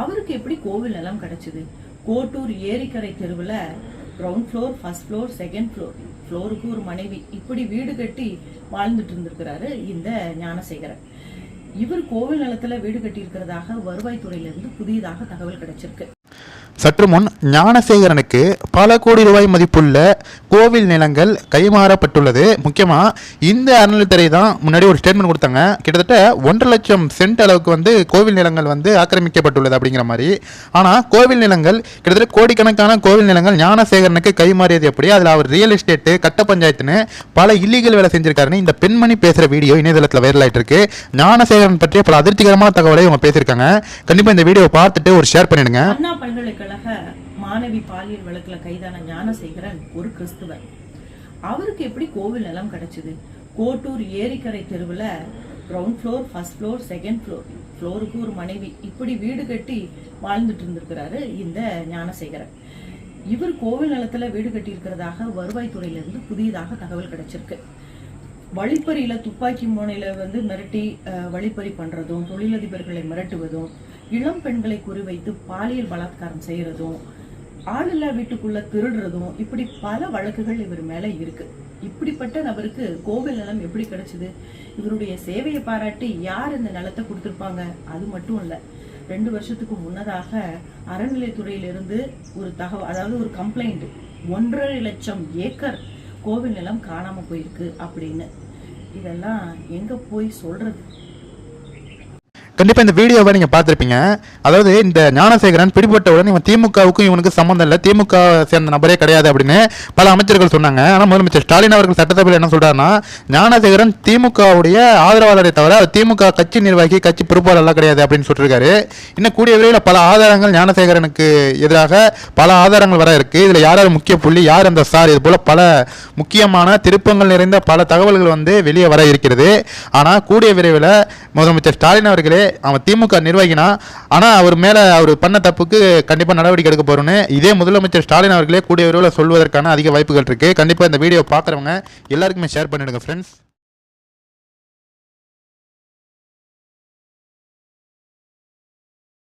அவருக்கு எப்படி கோவில் நிலம் கிடைச்சது? கோட்டூர் ஏரிக்கரை தெருவில் ground floor first floor second floor ஃப்ளோருக்கு ஒரு மனைவி இப்படி வீடு கட்டி வாழ்ந்துட்டு இருந்திருக்கிறாரு இந்த ஞானசேகரன். இவர் கோவில் நிலத்துல வீடு கட்டி இருக்கிறதாக வருவாய்த்துறையிலிருந்து புதியதாக தகவல் கிடைச்சிருக்கு. சற்று முன் ஞானசேகரனுக்கு பல கோடி ரூபாய் மதிப்புள்ள கோவில் நிலங்கள் கைமாறப்பட்டுள்ளது. முக்கியமாக இந்த அறநிலைத்துறை தான் முன்னாடி ஒரு ஸ்டேட்மெண்ட் கொடுத்தாங்க. கிட்டத்தட்ட ஒன்றரை லட்சம் சென்ட் அளவுக்கு வந்து கோவில் நிலங்கள் வந்து ஆக்கிரமிக்கப்பட்டுள்ளது அப்படிங்கிற மாதிரி. ஆனால் கோவில் நிலங்கள் கிட்டத்தட்ட கோடிக்கணக்கான கோவில் நிலங்கள் ஞானசேகரனுக்கு கைமாறியது எப்படி? அதில் அவர் ரியல் எஸ்டேட்டு கட்ட பஞ்சாயத்துன்னு பல இல்லீகல் வேலை செஞ்சிருக்காருன்னு இந்த பெண்மணி பேசுகிற வீடியோ இணையதளத்தில் வைரல் இருக்கு ஞானசேகரன் பற்றிய பல அதிர்ச்சிகரமான தகவலை இவங்க பேசியிருக்காங்க. கண்டிப்பாக இந்த வீடியோவை பார்த்துட்டு ஒரு ஷேர் பண்ணிடுங்க. அண்ணா மாணவி பாலியல் வழக்குல கைதான ஞானசேகரன் ஒரு கிறிஸ்துவர். அவருக்கு எப்படி கோவில் நிலம் கிடைச்சது? கோட்டூர் ஏரிக்கரை தெருவில் ground floor first floor second floor ஃப்ளோருக்கு ஒரு மனைவி இப்படி வீடு கட்டி வாழ்ந்துட்டு இருந்திருக்கிறாரு இந்த ஞானசேகரன். இவர் கோவில் நிலத்துல வீடு கட்டியிருக்கிறதாக வருவாய்த்துறையிலிருந்து புதியதாக தகவல் கிடைச்சிருக்கு. வழிப்பறியில துப்பாக்கி முனையில வந்து மிரட்டி வழிப்பறி பண்றதும் தொழிலதிபர்களை மிரட்டுவதும் இளம் பெண்களை குறிவைத்து பாலியல் பலாத்காரம் செய்யறதும் ஆளில்லா வீட்டுக்குள்ள திருடுறதும் இப்படி பல வழக்குகள் இவர் மேல இருக்கு. இப்படிப்பட்ட நபருக்கு கோவில் நிலம் எப்படி கிடைச்சது? இவருடைய சேவையை பாராட்டி யார் இந்த நிலத்தை கொடுத்திருப்பாங்க? அது மட்டும் இல்ல ரெண்டு வருஷத்துக்கு முன்னதாக அறநிலைத்துறையிலிருந்து ஒரு தகவல் அதாவது ஒரு கம்ப்ளைண்ட் ஒன்றரை லட்சம் ஏக்கர் கோவில் நிலம் காணாம போயிருக்கு அப்படின்னு. இதெல்லாம் எங்க போய் சொல்றது? கண்டிப்பாக இந்த வீடியோவை நீங்கள் பார்த்துருப்பீங்க. அதாவது இந்த ஞானசேகரன் பிடிபட்டவுடன் இவன் திமுகவுக்கும் இவனுக்கு சம்மந்தம் இல்லை. திமுக சேர்ந்த நபரே கிடையாது அப்படின்னு பல அமைச்சர்கள் சொன்னாங்க. ஆனால் முதலமைச்சர் ஸ்டாலின் அவர்கள் சட்டசபையில் என்ன சொல்கிறாருன்னா ஞானசேகரன் திமுகவுடைய ஆதரவாளரை தவிர திமுக கட்சி நிர்வாகி கட்சி பொறுப்பாளர்லாம் கிடையாது அப்படின்னு சொல்லியிருக்காரு இன்னும் கூடிய விரைவில் பல ஆதாரங்கள் ஞானசேகரனுக்கு எதிராக பல ஆதாரங்கள் வர இருக்குது இதில் யார் யார் முக்கிய புள்ளி யார் அந்த சார் இது போல் பல முக்கியமான திருப்பங்கள் நிறைந்த பல தகவல்கள் வந்து வெளியே வர இருக்கிறது. ஆனால் கூடிய விரைவில் முதலமைச்சர் ஸ்டாலின் அவர்களே அவன் திமுக நிர்வாகினா ஆனால் அவர் மேலே அவர் பண்ண தப்புக்கு கண்டிப்பாக நடவடிக்கை எடுக்க போகிறோன்னு இதே முதலமைச்சர் ஸ்டாலின் அவர்களே கூடிய விரைவில் சொல்வதற்கான அதிக வாய்ப்புகள் இருக்குது கண்டிப்பாக இந்த வீடியோ பார்க்குறவங்க எல்லாருக்குமே ஷேர் பண்ணிவிடுங்க ஃப்ரெண்ட்ஸ்